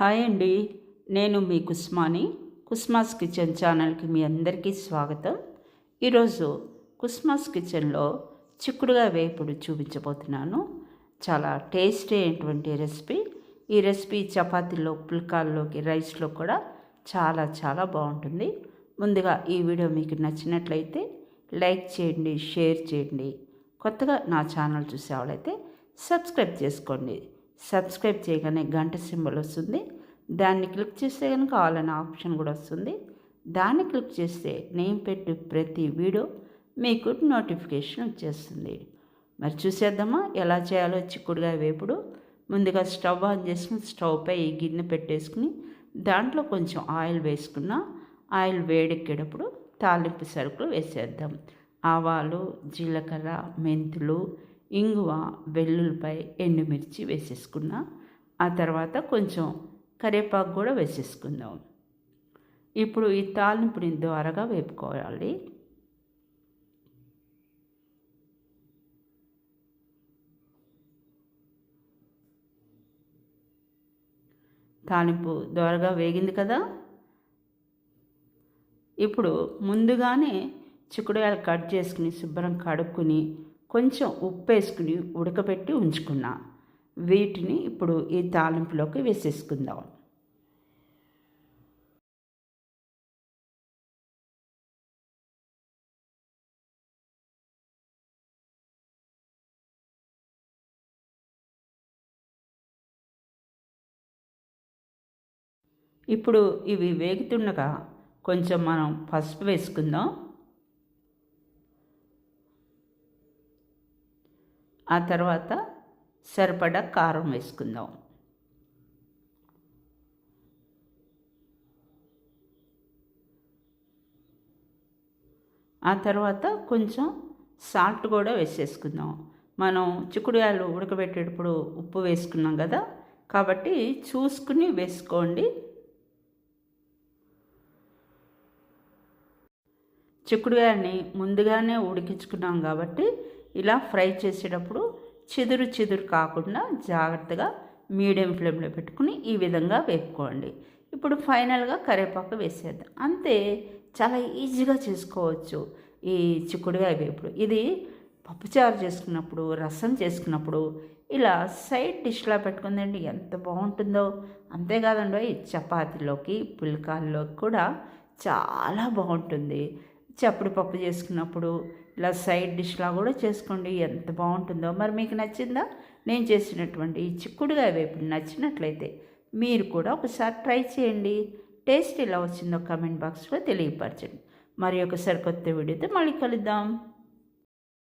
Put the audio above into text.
Hi అండి నేను మీ Kusmani కుస్మాస్ kitchen ఛానల్కి మీ అందరికీ స్వాగతం. ఈరోజు కుస్మాస్ కిచెన్లో చిక్కుడుగా వేపుడు చూపించబోతున్నాను. చాలా టేస్టీ అయినటువంటి రెసిపీ. ఈ రెసిపీ చపాతీలో పుల్కాల్లోకి రైస్లో కూడా చాలా చాలా బాగుంటుంది. ముందుగా ఈ వీడియో మీకు నచ్చినట్లయితే లైక్ చేయండి షేర్ చేయండి. కొత్తగా నా ఛానల్ చూసేవాళ్ళైతే సబ్స్క్రైబ్ చేసుకోండి. సబ్స్క్రైబ్ చేయగానే గంట సింబల్ వస్తుంది. దాన్ని క్లిక్ చేస్తే కనుక ఆల్ అనే ఆప్షన్ కూడా వస్తుంది. దాన్ని క్లిక్ చేస్తే నేను పెట్టే ప్రతి వీడియో మీకు నోటిఫికేషన్ వచ్చేస్తుంది. మరి చూసేద్దామా? ఎలా చేయాలో చిక్కుడుగా వేపుడు. ముందుగా స్టవ్ ఆన్ చేసుకుని స్టవ్పై ఈ గిన్నె పెట్టేసుకుని దాంట్లో కొంచెం ఆయిల్ వేసుకున్న ఆయిల్ వేడెక్కేటప్పుడు తాలింపు సరుకులు వేసేద్దాం. ఆవాలు జీలకర్ర మెంతులు ఇంగువ వెల్లుల్లిపై ఎండుమిర్చి వేసేసుకున్నా ఆ తర్వాత కొంచెం కరివేపాకు కూడా వేసేసుకుందాం. ఇప్పుడు ఈ తాలింపుని ద్వారాగా వేపుకోవాలి. తాలింపు ద్వారగా వేగింది కదా? ఇప్పుడు ముందుగానే చిక్కుడుకాయలు కట్ చేసుకుని శుభ్రం కడుక్కుని కొంచెం ఉప్పు వేసుకుని ఉడకబెట్టి ఉంచుకున్నా. వీటిని ఇప్పుడు ఈ తాలింపులోకి వేసేసుకుందాం. ఇప్పుడు ఇవి వేగుతుండగా కొంచెం మనం పసుపు వేసుకుందాం. ఆ తర్వాత సరిపడా కారం వేసుకుందాం. ఆ తర్వాత కొంచెం సాల్ట్ కూడా వేసేసుకుందాం. మనం చిక్కుడుగాయలు ఉడకబెట్టేటప్పుడు ఉప్పు వేసుకున్నాం కదా కాబట్టి చూసుకుని వేసుకోండి. చిక్కుడుగాయని ముందుగానే ఉడికించుకున్నాం కాబట్టి ఇలా ఫ్రై చేసేటప్పుడు చిదురు చిదురు కాకుండా జాగ్రత్తగా మీడియం ఫ్లేమ్లో పెట్టుకుని ఈ విధంగా వేపుకోండి. ఇప్పుడు ఫైనల్గా కరివేపాకు వేసేద్దాం. అంతే చాలా ఈజీగా చేసుకోవచ్చు ఈ చిక్కుడుగా వేపుడు. ఇది పప్పుచారు చేసుకున్నప్పుడు రసం చేసుకున్నప్పుడు ఇలా సైడ్ డిష్లా పెట్టుకుందండి. ఎంత బాగుంటుందో. అంతేకాదండి చపాతీలోకి పుల్కాల్లోకి కూడా చాలా బాగుంటుంది. చప్పుడు పప్పు చేసుకున్నప్పుడు ఇలా సైడ్ డిష్లా కూడా చేసుకోండి. ఎంత బాగుంటుందో. మరి మీకు నచ్చిందా? నేను చేసినటువంటి ఈ చిక్కుడుగా వేపుడు నచ్చినట్లయితే మీరు కూడా ఒకసారి ట్రై చేయండి. టేస్ట్ ఎలా వచ్చిందో కమెంట్ బాక్స్లో తెలియపరచండి. మరి ఒకసారి కొత్త వీడియోతో మళ్ళీ కలుద్దాం.